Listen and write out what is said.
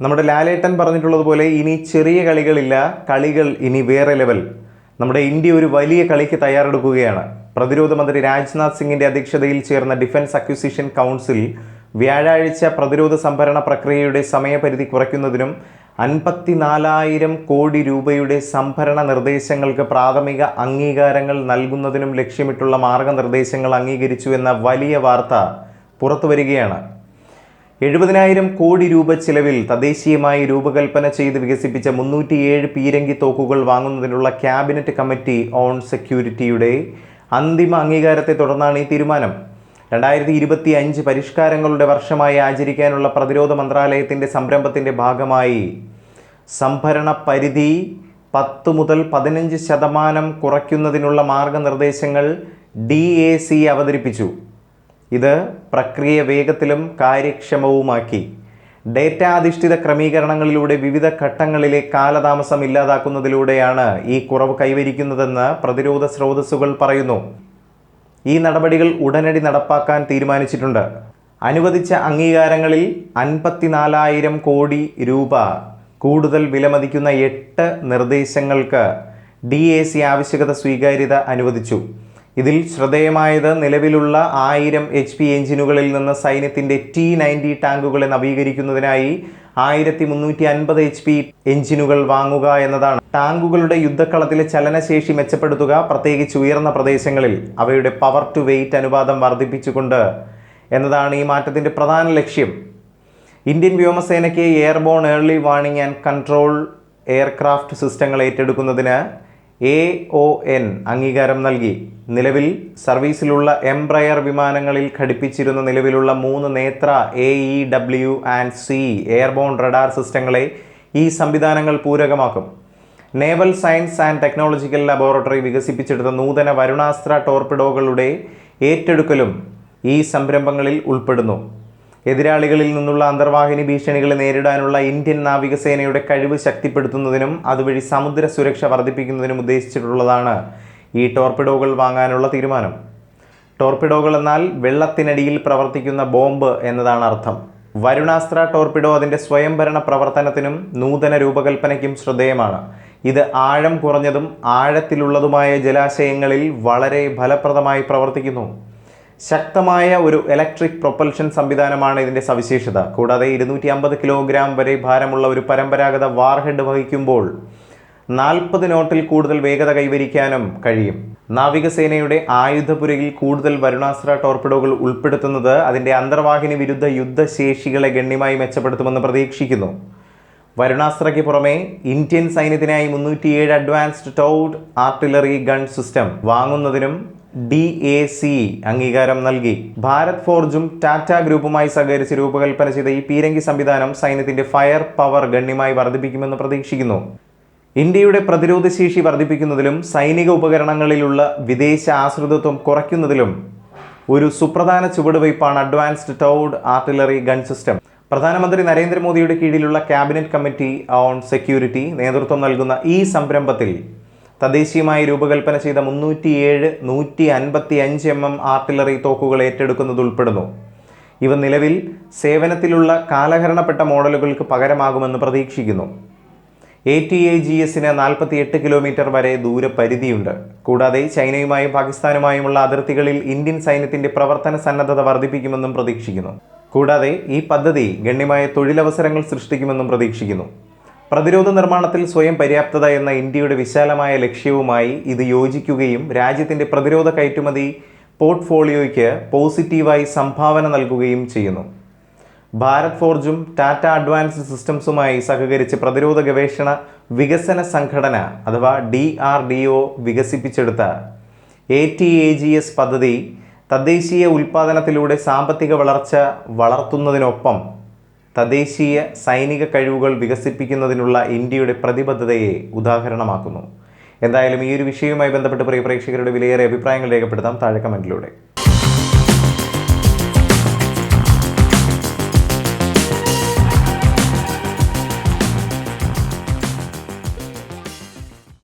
നമ്മുടെ ലാലേട്ടൻ പറഞ്ഞിട്ടുള്ളതുപോലെ ഇനി ചെറിയ കളികളില്ല കളികൾ ഇനി വേറെ ലെവൽ നമ്മുടെ ഇന്ത്യ ഒരു വലിയ കളിക്ക് തയ്യാറെടുക്കുകയാണ്. പ്രതിരോധ മന്ത്രി രാജ്നാഥ് സിംഗിന്റെ അധ്യക്ഷതയിൽ ചേർന്ന ഡിഫൻസ് അക്വിസിഷൻ കൗൺസിൽ വ്യാഴാഴ്ച പ്രതിരോധ സംഭരണ പ്രക്രിയയുടെ സമയപരിധി കുറയ്ക്കുന്നതിനും അൻപത്തിനാലായിരം കോടി രൂപയുടെ സംഭരണ നിർദ്ദേശങ്ങൾക്ക് പ്രാഥമിക അംഗീകാരങ്ങൾ നൽകുന്നതിനും ലക്ഷ്യമിട്ടുള്ള മാർഗനിർദ്ദേശങ്ങൾ അംഗീകരിച്ചു എന്ന വലിയ വാർത്ത പുറത്തുവരികയാണ്. എഴുപതിനായിരം കോടി രൂപ ചിലവിൽ തദ്ദേശീയമായി രൂപകൽപ്പന ചെയ്ത് വികസിപ്പിച്ച മുന്നൂറ്റിയേഴ് പീരങ്കി തോക്കുകൾ വാങ്ങുന്നതിനുള്ള ക്യാബിനറ്റ് കമ്മിറ്റി ഓൺ സെക്യൂരിറ്റിയുടെ അന്തിമ അംഗീകാരത്തെ തുടർന്നാണ് ഈ തീരുമാനം. രണ്ടായിരത്തി ഇരുപത്തി അഞ്ച് പരിഷ്കാരങ്ങളുടെ വർഷമായി ആചരിക്കാനുള്ള പ്രതിരോധ മന്ത്രാലയത്തിന്റെ സംരംഭത്തിന്റെ ഭാഗമായി സംഭരണ പരിധി പത്ത് മുതൽ പതിനഞ്ച് ശതമാനം കുറയ്ക്കുന്നതിനുള്ള മാർഗനിർദ്ദേശങ്ങൾ ഡി അവതരിപ്പിച്ചു. ഇത് പ്രക്രിയ വേഗത്തിലും കാര്യക്ഷമവുമാക്കി. ഡേറ്റ അധിഷ്ഠിത ക്രമീകരണങ്ങളിലൂടെ വിവിധ ഘട്ടങ്ങളിലെ കാലതാമസം ഇല്ലാതാക്കുന്നതിലൂടെയാണ് ഈ കുറവ് കൈവരിക്കുന്നതെന്ന് പ്രതിരോധ സ്രോതസ്സുകൾ പറയുന്നു. ഈ നടപടികൾ ഉടനടി നടപ്പാക്കാൻ തീരുമാനിച്ചിട്ടുണ്ട്. അനുവദിച്ച അംഗീകാരങ്ങളിൽ അൻപത്തിനാലായിരം കോടി രൂപ കൂടുതൽ വിലമതിക്കുന്ന എട്ട് നിർദ്ദേശങ്ങൾക്ക് ഡി എ സി ആവശ്യകത സ്വീകാര്യത അനുവദിച്ചു. ഇതിൽ ശ്രദ്ധേയമായത് നിലവിലുള്ള ആയിരം എച്ച് പി എഞ്ചിനുകളിൽ നിന്ന് സൈന്യത്തിന്റെ ടി നയന്റി ടാങ്കുകളെ നവീകരിക്കുന്നതിനായി ആയിരത്തി മുന്നൂറ്റി അൻപത് എച്ച് പി എഞ്ചിനുകൾ വാങ്ങുക എന്നതാണ്. ടാങ്കുകളുടെ യുദ്ധക്കളത്തിലെ ചലനശേഷി മെച്ചപ്പെടുത്തുക പ്രത്യേകിച്ച് ഉയർന്ന പ്രദേശങ്ങളിൽ അവയുടെ പവർ ടു വെയിറ്റ് അനുപാതം വർദ്ധിപ്പിച്ചുകൊണ്ട് എന്നതാണ് ഈ മാറ്റത്തിന്റെ പ്രധാന ലക്ഷ്യം. Indian വ്യോമസേനയ്ക്ക് airborne early warning and control aircraft സിസ്റ്റങ്ങൾ ഏറ്റെടുക്കുന്നതിന് എ ഒ എൻ അംഗീകാരം നൽകി. നിലവിൽ സർവീസിലുള്ള എംബ്രയർ വിമാനങ്ങളിൽ ഘടിപ്പിച്ചിരുന്ന നിലവിലുള്ള മൂന്ന് Netra A E W and C airborne radar സിസ്റ്റങ്ങളെ ഈ സംവിധാനങ്ങൾ പൂരകമാക്കും. Naval science and technological laboratory വികസിപ്പിച്ചെടുത്ത നൂതന വരുണാസ്ത്ര ടോർപിഡോകളുടെ ഏറ്റെടുക്കലും ഈ സംരംഭങ്ങളിൽ ഉൾപ്പെടുന്നു. എതിരാളികളിൽ നിന്നുള്ള അന്തർവാഹിനി ഭീഷണികളെ നേരിടാനുള്ള ഇന്ത്യൻ നാവികസേനയുടെ കഴിവ് ശക്തിപ്പെടുത്തുന്നതിനും അതുവഴി സമുദ്ര സുരക്ഷ വർദ്ധിപ്പിക്കുന്നതിനും ഉദ്ദേശിച്ചിട്ടുള്ളതാണ് ഈ ടോർപിഡോകൾ വാങ്ങാനുള്ള തീരുമാനം. ടോർപിഡോകൾ എന്നാൽ വെള്ളത്തിനടിയിൽ പ്രവർത്തിക്കുന്ന ബോംബ് എന്നതാണ് അർത്ഥം. വരുണാസ്ത്ര ടോർപിഡോ അതിന്റെ സ്വയംഭരണ പ്രവർത്തനത്തിനും നൂതന രൂപകൽപ്പനയ്ക്കും ശ്രദ്ധേയമാണ്. ഇത് ആഴം കുറഞ്ഞതും ആഴത്തിലുള്ളതുമായ ജലാശയങ്ങളിൽ വളരെ ഫലപ്രദമായി പ്രവർത്തിക്കുന്നു. ശക്തമായ ഒരു ഇലക്ട്രിക് പ്രൊപ്പൽഷൻ സംവിധാനമാണ് ഇതിന്റെ സവിശേഷത. കൂടാതെ ഇരുന്നൂറ്റി അമ്പത് കിലോഗ്രാം വരെ ഭാരമുള്ള ഒരു പരമ്പരാഗത വാർഹെഡ് വഹിക്കുമ്പോൾ നാൽപ്പത് നോട്ടിൽ കൂടുതൽ വേഗത കൈവരിക്കാനും കഴിയും. നാവികസേനയുടെ ആയുധപുരയിൽ കൂടുതൽ വരുണാസ്ത്ര ടോർപ്പിഡോകൾ ഉൾപ്പെടുത്തുന്നത് അതിന്റെ അന്തർവാഹിനി വിരുദ്ധ യുദ്ധശേഷികളെ ഗണ്യമായി മെച്ചപ്പെടുത്തുമെന്ന് പ്രതീക്ഷിക്കുന്നു. വരുണാസ്ത്രയ്ക്ക് പുറമെ ഇന്ത്യൻ സൈന്യത്തിനായി മുന്നൂറ്റിയേഴ് advanced towed artillery gun system വാങ്ങുന്നതിനും D A C അംഗീകാരം നൽകി. ഭാരത് ഫോർജും ടാറ്റ ഗ്രൂപ്പുമായി സഹകരിച്ച് രൂപകൽപ്പന ചെയ്ത ഈ പീരങ്കി സംവിധാനം സൈന്യത്തിന്റെ ഫയർ പവർ ഗണ്യമായി വർദ്ധിപ്പിക്കുമെന്ന് പ്രതീക്ഷിക്കുന്നു. ഇന്ത്യയുടെ പ്രതിരോധ ശേഷി വർദ്ധിപ്പിക്കുന്നതിലും സൈനിക ഉപകരണങ്ങളിലുള്ള വിദേശ ആശ്രിതത്വം കുറയ്ക്കുന്നതിലും ഒരു സുപ്രധാന ചുവടുവയ്പ്പാണ് advanced towed artillery gun system. പ്രധാനമന്ത്രി നരേന്ദ്രമോദിയുടെ കീഴിലുള്ള ക്യാബിനറ്റ് കമ്മിറ്റി ഓൺ സെക്യൂരിറ്റി നേതൃത്വം നൽകുന്ന ഈ സംരംഭത്തിൽ തദ്ദേശീയമായി രൂപകൽപ്പന ചെയ്ത മുന്നൂറ്റിയേഴ് നൂറ്റി അൻപത്തി അഞ്ച് എം എം ആർട്ടിലറി തോക്കുകൾ ഏറ്റെടുക്കുന്നത് ഉൾപ്പെടുന്നു. ഇവ നിലവിൽ സേവനത്തിലുള്ള കാലഹരണപ്പെട്ട മോഡലുകൾക്ക് പകരമാകുമെന്ന് പ്രതീക്ഷിക്കുന്നു. എ ടി എ ജി എസിന് നാൽപ്പത്തി എട്ട് കിലോമീറ്റർ വരെ ദൂരപരിധിയുണ്ട്. കൂടാതെ ചൈനയുമായും പാകിസ്ഥാനുമായുമുള്ള അതിർത്തികളിൽ ഇന്ത്യൻ സൈന്യത്തിന്റെ പ്രവർത്തന സന്നദ്ധത വർദ്ധിപ്പിക്കുമെന്നും പ്രതീക്ഷിക്കുന്നു. കൂടാതെ ഈ പദ്ധതി ഗണ്യമായ തൊഴിലവസരങ്ങൾ സൃഷ്ടിക്കുമെന്നും പ്രതീക്ഷിക്കുന്നു. പ്രതിരോധ നിർമ്മാണത്തിൽ സ്വയം പര്യാപ്തത എന്ന ഇന്ത്യയുടെ വിശാലമായ ലക്ഷ്യവുമായി ഇത് യോജിക്കുകയും രാജ്യത്തിന്റെ പ്രതിരോധ കയറ്റുമതി പോർട്ട്ഫോളിയോയ്ക്ക് പോസിറ്റീവായി സംഭാവന നൽകുകയും ചെയ്യുന്നു. ഭാരത് ഫോർജും ടാറ്റ അഡ്വാൻസ്ഡ് സിസ്റ്റംസുമായി സഹകരിച്ച് പ്രതിരോധ ഗവേഷണ വികസന സംഘടന അഥവാ ഡി ആർ ഡി ഒ വികസിപ്പിച്ചെടുത്ത A T A G S പദ്ധതി തദ്ദേശീയ ഉൽപ്പാദനത്തിലൂടെ സാമ്പത്തിക വളർച്ച വളർത്തുന്നതിനൊപ്പം തദ്ദേശീയ സൈനിക കഴിവുകൾ വികസിപ്പിക്കുന്നതിനുള്ള ഇന്ത്യയുടെ പ്രതിബദ്ധതയെ ഉദാഹരണമാക്കുന്നു. എന്തായാലും ഈ ഒരു വിഷയവുമായി ബന്ധപ്പെട്ട് പ്രിയ പ്രേക്ഷകരുടെ വിലയേറെ അഭിപ്രായങ്ങൾ രേഖപ്പെടുത്താം താഴെ കമന്റിലൂടെ